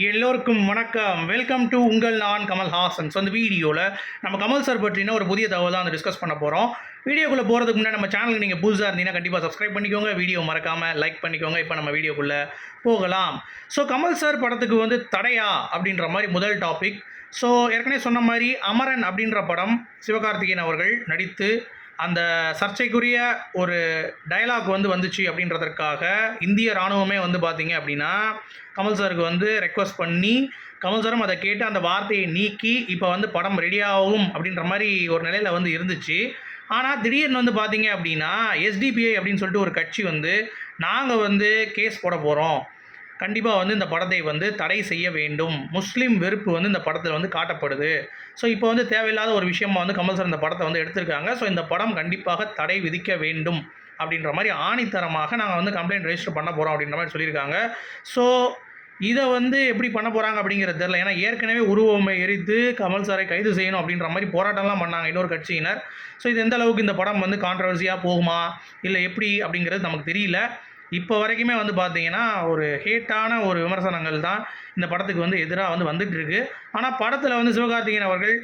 எல்லோருக்கும் வணக்கம். Welcome to உங்கள் நான் கமல்ஹாசன் ஸோ அந்த வீடியோவில் நம்ம கமல் சார் பற்றின ஒரு புதிய தகவல் தான் டிஸ்கஸ் பண்ண போகிறோம் வீடியோக்குள்ளே போகிறதுக்கு முன்னாடி நம்ம சேனலுக்கு நீங்கள் புதுசாக இருந்தீங்கன்னா கண்டிப்பாக சப்ஸ்கிரைப் பண்ணிக்கோங்க. வீடியோ மறக்காமல் லைக் பண்ணிக்கோங்க. இப்போ நம்ம வீடியோக்குள்ளே போகலாம். ஸோ கமல் சார் படத்துக்கு வந்து தடையா அப்படின்ற மாதிரி முதல் டாபிக் ஸோ ஏற்கனவே சொன்ன மாதிரி அமரன் அப்படின்ற படம் சிவகார்த்திகேயன் அவர்கள் நடித்து அந்த சர்ச்சைக்குரிய ஒரு டயலாக் வந்து வந்துச்சு அப்படின்றதற்காக இந்திய ராணுவமே வந்து பார்த்தீங்க அப்படின்னா கமல் சாருக்கு வந்து ரெக்வஸ்ட் பண்ணி கமல் சாரும் அதை கேட்டு அந்த வார்த்தையை நீக்கி இப்போ வந்து படம் ரெடியாகும் அப்படின்ற மாதிரி ஒரு நிலையில் வந்து இருந்துச்சு. ஆனால் திடீர்னு வந்து பார்த்தீங்க அப்படின்னா எஸ்டிபிஐ அப்படின்னு சொல்லிட்டு ஒரு கட்சி வந்து நாங்கள் வந்து கேஸ் போட போகிறோம் கண்டிப்பாக வந்து இந்த படத்தை வந்து தடை செய்ய வேண்டும். முஸ்லீம் வெறுப்பு வந்து இந்த படத்தில் வந்து காட்டப்படுது. ஸோ இப்போ வந்து தேவையில்லாத ஒரு விஷயமா வந்து கமல் சார் இந்த படத்தை வந்து எடுத்திருக்காங்க. ஸோ இந்த படம் கண்டிப்பாக தடை விதிக்க வேண்டும் அப்படின்ற மாதிரி ஆணித்தரமாக நாங்கள் வந்து கம்ப்ளைண்ட் ரெஜிஸ்டர் பண்ண போகிறோம் அப்படின்ற மாதிரி சொல்லியிருக்காங்க. ஸோ இதை வந்து எப்படி பண்ண போகிறாங்க அப்படிங்கிறது தெரில ஏன்னா ஏற்கனவே உருவமை எரித்து கமல் சாரை கைது செய்யணும் அப்படின்ற மாதிரி போராட்டம்லாம் பண்ணாங்க இன்னொரு கட்சியினர். ஸோ இது எந்த அளவுக்கு இந்த படம் வந்து கான்ட்ரவர்சியாக போகுமா? இல்லை எப்படி அப்படிங்கிறது நமக்கு தெரியல. இப்போ வரைக்குமே வந்து பார்த்தீங்கன்னா ஒரு ஹேட்டான ஒரு விமர்சனங்கள் தான் இந்த படத்துக்கு வந்து எதிராக வந்து வந்துட்டு இருக்கு. ஆனால் படத்தில் வந்து சிவகார்த்திகேயன் அவர்கள்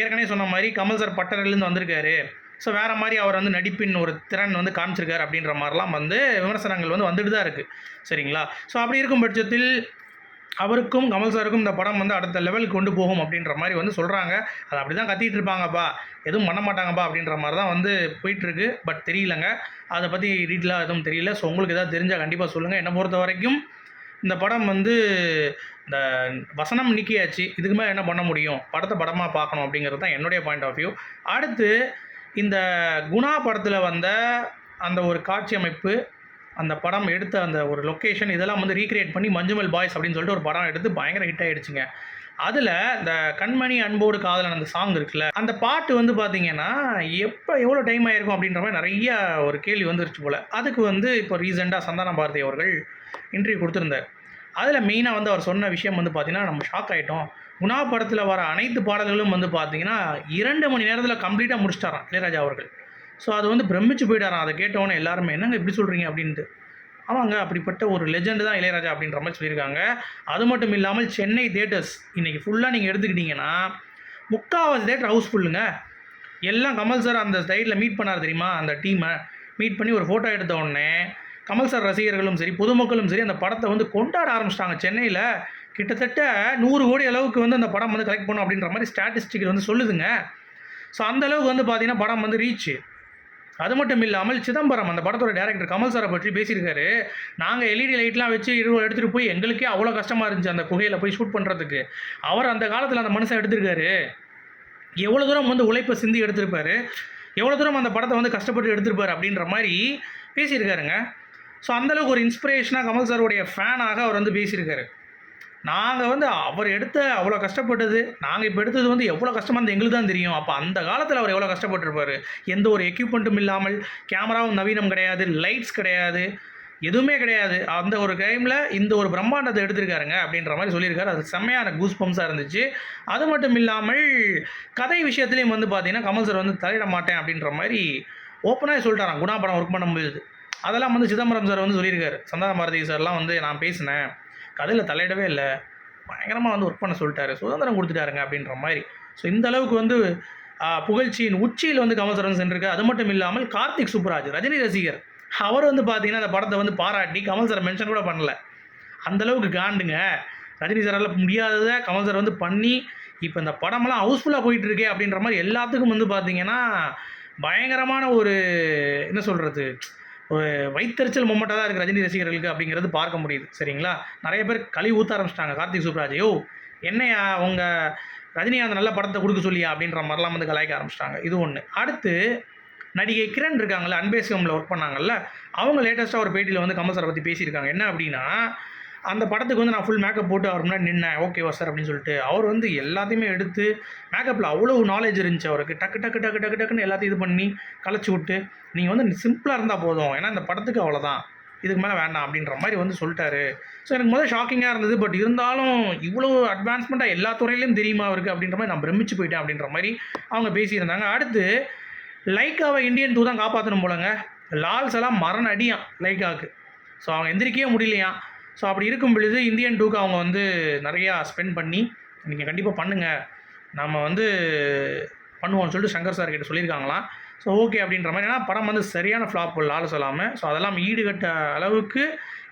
ஏற்கனவே சொன்ன மாதிரி கமல் சார் பட்டறையிலேருந்து வந்திருக்காரு. ஸோ வேறு மாதிரி அவர் வந்து நடிப்பின் ஒரு திறன் வந்து காமிச்சிருக்காரு அப்படின்ற மாதிரிலாம் வந்து விமர்சனங்கள் வந்து வந்துட்டு தான் இருக்குது சரிங்களா? ஸோ அப்படி இருக்கும் பட்சத்தில் அவருக்கும் கமல் சாருக்கும் இந்த படம் வந்து அடுத்த லெவலுக்கு கொண்டு போகும் அப்படின்ற மாதிரி வந்து சொல்கிறாங்க அது அப்படி தான் கத்திட்டு இருப்பாங்கப்பா. எதுவும் பண்ண மாட்டாங்கப்பா அப்படின்ற மாதிரி தான் வந்து போயிட்டுருக்கு. பட் தெரியலங்க. அதை பற்றி டீட்டெயிலாக எதுவும் தெரியல. ஸோ உங்களுக்கு எதாவது தெரிஞ்சால் கண்டிப்பாக சொல்லுங்கள் என்னை பொறுத்த வரைக்கும் இந்த படம் வந்து இந்த வசனம் நிற்கியாச்சு இதுக்கு மேலே என்ன பண்ண முடியும்? படத்தை படமாக பார்க்கணும் அப்படிங்கிறது தான் என்னுடைய பாயிண்ட் ஆஃப் வியூ அடுத்து இந்த குணா படத்தில் வந்த அந்த ஒரு காட்சி அமைப்பு அந்த படம் எடுத்த அந்த ஒரு லொக்கேஷன் இதெல்லாம் வந்து ரீக்ரியேட் பண்ணி மஞ்சுமல் பாய்ஸ் அப்படின்னு சொல்லிட்டு ஒரு படம் எடுத்து பயங்கர ஹிட் ஆகிடுச்சிங்க அதில் இந்த கண்மணி அன்போடு காதலன் அந்த சாங் இருக்குல்ல அந்த பாட்டு வந்து பார்த்தீங்கன்னா எப்போ எவ்வளோ டைம் ஆயிருக்கும் அப்படின்ற மாதிரி நிறைய ஒரு கேள்வி வந்துருச்சு போல். அதுக்கு வந்து இப்போ ரீசெண்டாக சந்தான பாரதி அவர்கள் இன்டர்வியூ கொடுத்துருந்தார். அதில் மெயினாக வந்து அவர் சொன்ன விஷயம் வந்து பார்த்தீங்கன்னா நம்ம ஷாக் ஆகிட்டோம் குணா படத்தில் வர அனைத்து பாடல்களும் வந்து பார்த்தீங்கன்னா இரண்டு மணி நேரத்தில் கம்ப்ளீட்டாக முடிச்சிட்டாராம் இளையராஜா அவர்கள். ஸோ அது வந்து பிரமிச்சு போயிட்டாராம் அதை கேட்டவொன்னே எல்லாருமே என்னங்க இப்படி சொல்கிறீங்க அப்படின்ட்டு. ஆமாங்க அப்படிப்பட்ட ஒரு லெஜெண்டு தான் இளையராஜா அப்படின்ற மாதிரி சொல்லியிருக்காங்க. அது மட்டும் இல்லாமல் சென்னை தேட்டர்ஸ் இன்றைக்கி ஃபுல்லாக நீங்கள் எடுத்துக்கிட்டிங்கன்னா முக்காவாசி தேட்டர் ஹவுஸ்ஃபுல்லுங்க எல்லாம் கமல் சார் அந்த சைடில் மீட் பண்ணார் தெரியுமா? அந்த டீமை மீட் பண்ணி ஒரு ஃபோட்டோ எடுத்த உடனே கமல் சார் ரசிகர்களும் சரி பொதுமக்களும் சரி அந்த படத்தை வந்து கொண்டாட ஆரம்பிச்சிட்டாங்க சென்னையில். கிட்டத்தட்ட நூறு கோடி அளவுக்கு வந்து அந்த படம் வந்து கலெக்ட் பண்ணும் அப்படின்ற மாதிரி ஸ்டாட்டிஸ்டிக் வந்து சொல்லுதுங்க. ஸோ அந்தளவுக்கு வந்து பார்த்திங்கன்னா படம் வந்து ரீச் அது மட்டும் இல்லாமல் சிதம்பரம் அந்த படத்தோட டேரக்டர் கமல் சாரை பற்றி பேசியிருக்காரு. நாங்கள் எல்இடி லைட்லாம் வச்சு இருவ எடுத்துகிட்டு போய் எங்களுக்கே அவ்வளோ கஷ்டமாக இருந்துச்சு அந்த குகையில் போய் ஷூட் பண்ணுறதுக்கு அவர் அந்த காலத்தில் அந்த மனுஷன் எடுத்திருக்காரு. எவ்வளோ தூரம் வந்து உழைப்பை சிந்தி எடுத்திருப்பாரு. எவ்வளோ தூரம் அந்த படத்தை வந்து கஷ்டப்பட்டு எடுத்திருப்பாரு அப்படின்ற மாதிரி பேசியிருக்காருங்க. ஸோ அந்தளவுக்கு ஒரு இன்ஸ்பிரேஷனாக கமல் சாருடைய ஃபேனாக அவர் வந்து பேசியிருக்காரு. நாங்கள் வந்து அவர் எடுத்த அவ்வளோ கஷ்டப்பட்டது நாங்கள் இப்போ எடுத்தது வந்து எவ்வளோ கஷ்டமாக இருந்து எங்களுக்கு தான் தெரியும். அப்போ அந்த காலத்தில் அவர் எவ்வளோ கஷ்டப்பட்டிருப்பார். எந்த ஒரு எக்யூப்மெண்ட்டும் இல்லாமல் கேமராவும் நவீனம் கிடையாது லைட்ஸ் கிடையாது எதுவுமே கிடையாது. அந்த ஒரு டைமில் இந்த ஒரு பிரம்மாண்டத்தை எடுத்திருக்காருங்க அப்படின்ற மாதிரி சொல்லியிருக்காரு. அது செம்மையான கூஸ் பம்ஸாக இருந்துச்சு. அது மட்டும் இல்லாமல் கதை விஷயத்துலேயும் வந்து பார்த்தீங்கன்னா கமல் சார் வந்து தலையிட மாட்டேன் அப்படின்ற மாதிரி ஓப்பனாக சொல்லிட்டாராம். குணா படம் ஒர்க் பண்ணும்போது. அதெல்லாம் வந்து சிதம்பரம் சார் வந்து சொல்லியிருக்காரு. சந்தான பாரதி சார்லாம் வந்து நான் பேசினேன். கதையில் தலையிடவே இல்லை. பயங்கரமாக வந்து ஒர்க் பண்ண சொல்லிட்டாரு. சுதந்திரம் கொடுத்துட்டாருங்க அப்படின்ற மாதிரி. ஸோ இந்த அளவுக்கு வந்து புகழ்ச்சியின் உச்சியில் வந்து கமல் சார் வந்து சென்றிருக்கு அது மட்டும் இல்லாமல் கார்த்திக் சுப்ராஜ் ரஜினி ரசிகர். அவர் வந்து பார்த்தீங்கன்னா அந்த படத்தை வந்து பாராட்டி கமல் சார் மென்ஷன் கூட பண்ணல. அந்த அளவுக்கு காண்டுங்க. ரஜினி சாரால் முடியாததை கமல் சார் வந்து பண்ணி இப்போ இந்த படமெல்லாம் ஹவுஸ்ஃபுல்லாக போயிட்டு இருக்கே அப்படின்ற மாதிரி எல்லாத்துக்கும் வந்து பார்த்தீங்கன்னா பயங்கரமான ஒரு என்ன சொல்கிறது வைத்தறிச்சல் மொமெண்ட்டாக தான் இருக்குது ரஜினி ரசிகர்களுக்கு அப்படிங்கிறது பார்க்க முடியுது. சரிங்களா? நிறைய பேர் கழி ஊற்ற ஆரம்பிச்சிட்டாங்க கார்த்திக் சுப்ராஜ். யோ என்னையா உங்கள் ரஜினிகாந்த் நல்ல படத்தை கொடுக்க சொல்லியா அப்படின்ற மாதிரிலாம் வந்து கலாய்க்க ஆரம்பிச்சிட்டாங்க. இது ஒன்று அடுத்து நடிகை கிரண் இருக்காங்கல்ல அன்பேசியமில் ஒர்க் பண்ணாங்கல்ல அவங்க லேட்டஸ்ட்டாக ஒரு பேட்டியில் வந்து கமல் சாரை பற்றி பேசியிருக்காங்க. என்ன அப்படின்னா அந்த படத்துக்கு வந்து நான் ஃபுல் மேக்கப் போட்டு அவர் முன்னாடி நின்னேன். ஓகேவா சார் அப்படின்னு சொல்லிட்டு. அவர் வந்து எல்லாத்தையுமே எடுத்து மேக்கப்பில் அவ்வளோ நாலேஜ் இருந்துச்சு அவருக்கு. டக்கு டக்கு டக்கு டக்கு டக்குன்னு எல்லாத்தையும் இது பண்ணி கலைச்சி விட்டு நீங்கள் வந்து சிம்பிளாக இருந்தால் போதும். ஏன்னா இந்த படத்துக்கு அவ்வளோதான் இதுக்கு மேலே வேண்டாம் அப்படின்ற மாதிரி வந்து சொல்லிட்டாரு. ஸோ எனக்கு முதல்ல ஷாக்கிங்காக இருந்தது. பட் இருந்தாலும் இவ்வளோ அட்வான்ஸ்மெண்ட்டாக எல்லா துறையிலையும் தெரியுமா இருக்குது அப்படின்ற மாதிரி நான் பிரமிச்சு போயிட்டேன் அப்படின்ற மாதிரி அவங்க பேசியிருந்தாங்க. அடுத்து லைக்காவை இந்தியன் டூ தான் காப்பாற்றணும் போலங்க. லால்ஸ் எல்லாம் மரண அடியான் லைக்காவுக்கு ஸோ அவங்க எந்திரிக்கவே முடியலையாம். ஸோ அப்படி இருக்கும் பொழுது இந்தியன் டூக்கு அவங்க வந்து நிறையா ஸ்பெண்ட் பண்ணி நீங்கள் கண்டிப்பாக பண்ணுங்கள் நம்ம வந்து பண்ணுவோம்னு சொல்லிட்டு சங்கர் சார் கிட்ட சொல்லியிருக்காங்களாம். ஸோ ஓகே அப்படின்ற மாதிரி. ஏன்னா படம் வந்து சரியான ஃப்ளாப் ஆள் சொல்லாமல் ஸோ அதெல்லாம் ஈடுகட்ட அளவுக்கு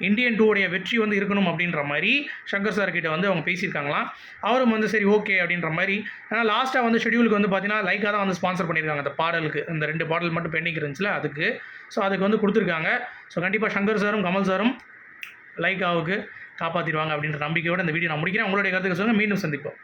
இந்தியன் டூவுடைய வெற்றி வந்து இருக்கணும் அப்படின்ற மாதிரி சங்கர் சார் கிட்ட வந்து அவங்க பேசியிருக்காங்களாம். அவரும் வந்து சரி ஓகே அப்படின்ற மாதிரி. ஏன்னா லாஸ்ட்டாக வந்து ஷெடியூலுக்கு வந்து பார்த்தீங்கன்னா லைக்காக தான் வந்து ஸ்பான்சர் பண்ணியிருக்காங்க. அந்த பாடலுக்கு இந்த ரெண்டு பாடல் மட்டும் பெண்டிங் இருந்துச்சுல அதுக்கு. ஸோ அதுக்கு வந்து கொடுத்துருக்காங்க. ஸோ கண்டிப்பாக சங்கர் சாரும் கமல் சாரும் லைக்காவுக்கு காப்பாற்றிடுவாங்க அப்படின்ற நம்பிக்கையோட இந்த வீடியோ நான் முடிக்கிறேன். உங்களுடைய கருத்துக்கு சொல்லுங்கள் மீண்டும் சந்திப்போம்.